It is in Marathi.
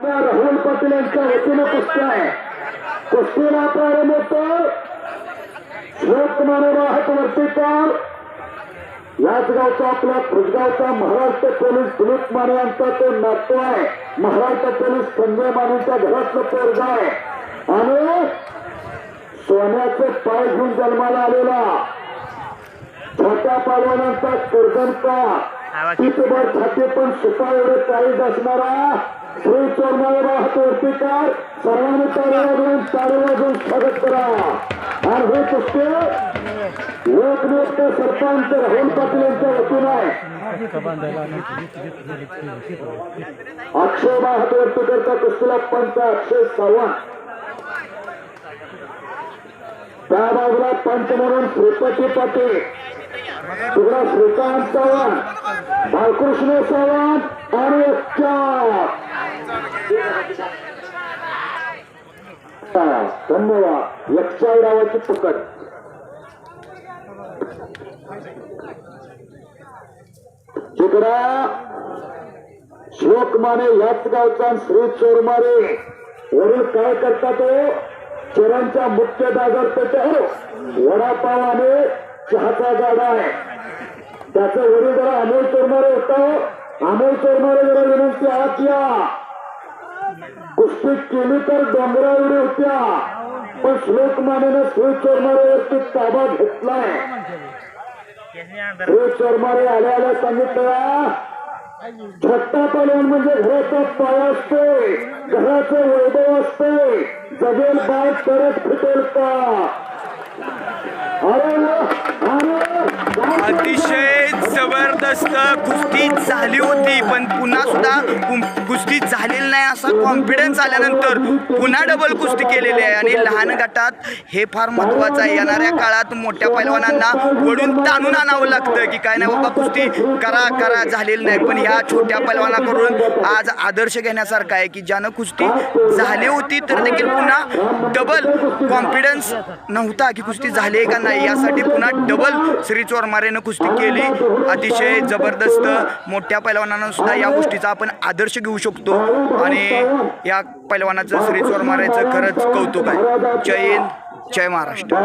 राहुल पाटील यांच्या वतीनं कुस्ती आहे. कुस्तीला प्रारंभ होतो. श्लोकमाने वाहत वर्तीकार याच गावचा आपला खुसगावचा महाराष्ट्र पोलीस दिलीप माने यांचा तो नातो आहे. महाराष्ट्र पोलीस संजय मानेच्या घरातलं पोरगा आहे. आणि सोन्याचे पाय घेऊन जन्माला आलेला छोट्या पालवानांचा कर्जनचा पिठभर छाती पण सुपा एवढे चाळीस असणारा श्री चोरमाळे वाहत पिकार सर्वांनी टाळी वाजवून स्वागत करावा आणि हे पुस्तक लोकनियुक्त सरपंच राहुल पाटील यांच्या वतीनं आहे. अक्षय वाहत पिकरचा कुस्तीला पंच अक्षय सावंत त्या बाजूला पंच म्हणून श्रीपती पाटील. तिकडा श्रीकांत चव्हाण. बालकृष्ण चव्हाण आणि चार धन्यवाद. यक्षा डावाची पकड तिकडा श्लोक माने याच गावचा श्री चोरमारे. वरील काय करता तो हो? चोरांच्या मुख्य बाजारपेठेवर हो, वडापाव आणि चहाचा गाडा आहे. त्याचं वरील जरा अमोल चोरमारे होता. अमोल चोरमारे जरा विनंती आत या. कुस्ती केली तर डोंगरावर होत्या. पण श्लोक मानेनं श्री चोरमारेवरती ताबा घेतलाय. श्री चोरमारे आल्या आल्या सांगितलं झट्टा पालन म्हणजे घराचा पाय असते घराचं वैभव असते. जगेल बाय करत फिटेल का? अरे जबरदस्त कुस्ती झाली होती पण पुन्हा सुद्धा कुस्ती झालेली नाही असा कॉन्फिडन्स आल्यानंतर पुन्हा डबल कुस्ती केलेली आहे. आणि लहान गटात हे फार महत्वाचं आहे. येणाऱ्या काळात मोठ्या पैलवानांना वडून ताणून आणावं लागतं की काय नाही बाबा कुस्ती करा करा झालेली नाही. पण ह्या छोट्या पैलवानाकडून आज आदर्श घेण्यासारखा आहे की ज्यानं कुस्ती झाली होती तर देखील पुन्हा डबल कॉन्फिडन्स नव्हता की कुस्ती झाली आहे का नाही. यासाठी पुन्हा डबल श्री चोरमारेनं कुस्ती केली. अतिशय जबरदस्त मोठ्या पैलवानांना सुद्धा या गोष्टीचा आपण आदर्श घेऊ शकतो. आणि या पैलवानाचं श्री मारायचं खरंच कौतुक आहे. जय हिंद जय महाराष्ट्र.